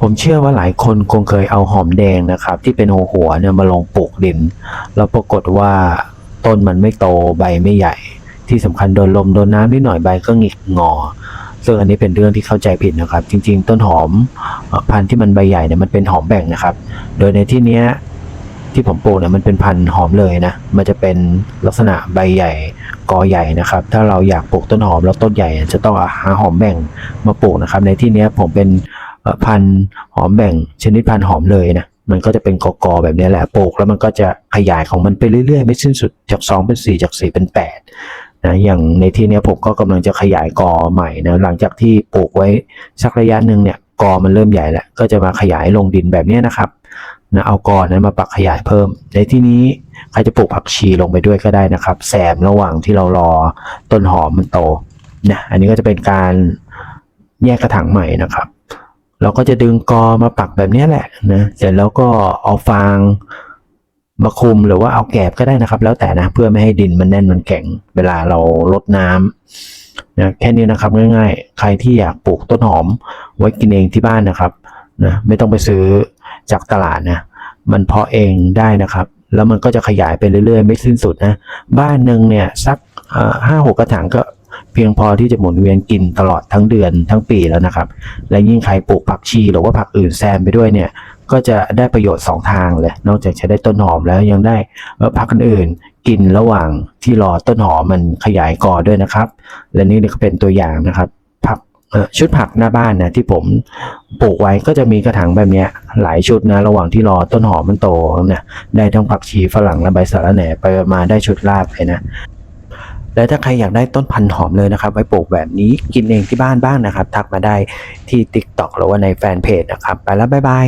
ผมเชื่อว่าหลายคนคงเคยเอาหอมแดงนะครับ ที่เป็นหัวหัวเนี่ยมาลงปลูกดิน แล้วปรากฏว่าต้นมันไม่โตใบไม่ใหญ่ ที่สำคัญโดนลมโดนน้ำนิดหน่อยใบก็หงิกงอ ซึ่งอันนี้เป็นเรื่องที่เข้าใจผิดนะครับ จริง ๆ ต้นหอมพันธุ์ที่มันใบใหญ่เนี่ยมันเป็นหอมแบ่งนะครับ โดยในที่เนี้ยที่ผมปลูกเนี่ยมันเป็นพันธุ์หอมเลยนะ มันจะเป็นลักษณะใบใหญ่กอใหญ่นะครับ ถ้าเราอยากปลูกต้นหอมแล้วต้นใหญ่จะต้องหาหอมแบ่งมาปลูกนะครับ ในที่เนี้ยผมเป็น พันธุ์หอมแบ่งชนิดพันธุ์หอมเลยนะมันก็จะเป็นกอกๆแบบนี้แหละปลูกแล้วมันก็จะขยายของมันไปเรื่อยๆ ไม่สิ้นสุดจาก 2 เป็น 4 จาก 4 เป็น8นะอย่างในที่นี้ผมก็กำลังจะขยายกอใหม่นะหลังจากที่ปลูกไว้สักระยะหนึ่งเนี่ยกอมันเริ่มใหญ่แล้วก็จะมาขยายลงดินแบบนี้นะครับนะเอากอนั้นมาปักขยายเพิ่ม ในที่นี้ใครจะปลูกผักชีลงไปด้วยก็ได้นะครับแซมระหว่างที่เรารอต้นหอมมันโตนะอันนี้ก็จะเป็นการแยกกระถางใหม่นะครับ เราก็จะดึงกอมาปักแบบนี้แหละนะเสร็จแล้วก็เอาฟางมาคลุมหรือว่าเอาแกบก็ได้นะครับ แล้วแต่นะเพื่อไม่ให้ดินมันแน่นมันแข็ง เวลาเราลดน้ำนะแค่นี้นะครับง่ายๆ ใครที่อยากปลูกต้นหอมไว้กินเองที่บ้านนะครับนะไม่ต้องไปซื้อจากตลาดนะมันเพาะเองได้นะครับ แล้วมันก็จะขยายไปเรื่อยๆ ไม่สิ้นสุดนะบ้านหนึ่งเนี่ยสักห้าหกกระถางก็ เพียงพอที่จะหมุนเวียนกินตลอดทั้งเดือนทั้งปีแล้วนะครับ และยิ่งใครปลูกผักชีหรือว่าผักอื่นแซมไปด้วยเนี่ยก็จะได้ประโยชน์ 2 ทางเลย นอกจากจะได้ต้นหอมแล้วยังได้ผักอื่นกินระหว่างที่รอต้นหอมมันขยายก่อด้วยนะครับ และนี่ก็เป็นตัวอย่างนะครับผักชุดผักหน้าบ้านนะที่ผมปลูกไว้ก็จะมีกระถางแบบนี้หลายชุดนะระหว่างที่รอต้นหอมมันโตเนี่ยได้ทั้งผักชีฝรั่งและใบสะระแหน่ไปมาได้ชุดลาบเลยนะ และถ้าใครอยากได้ต้นพันธุ์หอมเลยนะครับ ไว้ปลูกแบบนี้กินเองที่บ้านบ้างนะครับ ทักมาได้ที่ TikTok หรือว่าในแฟนเพจนะครับ ไปแล้วบ๊ายบาย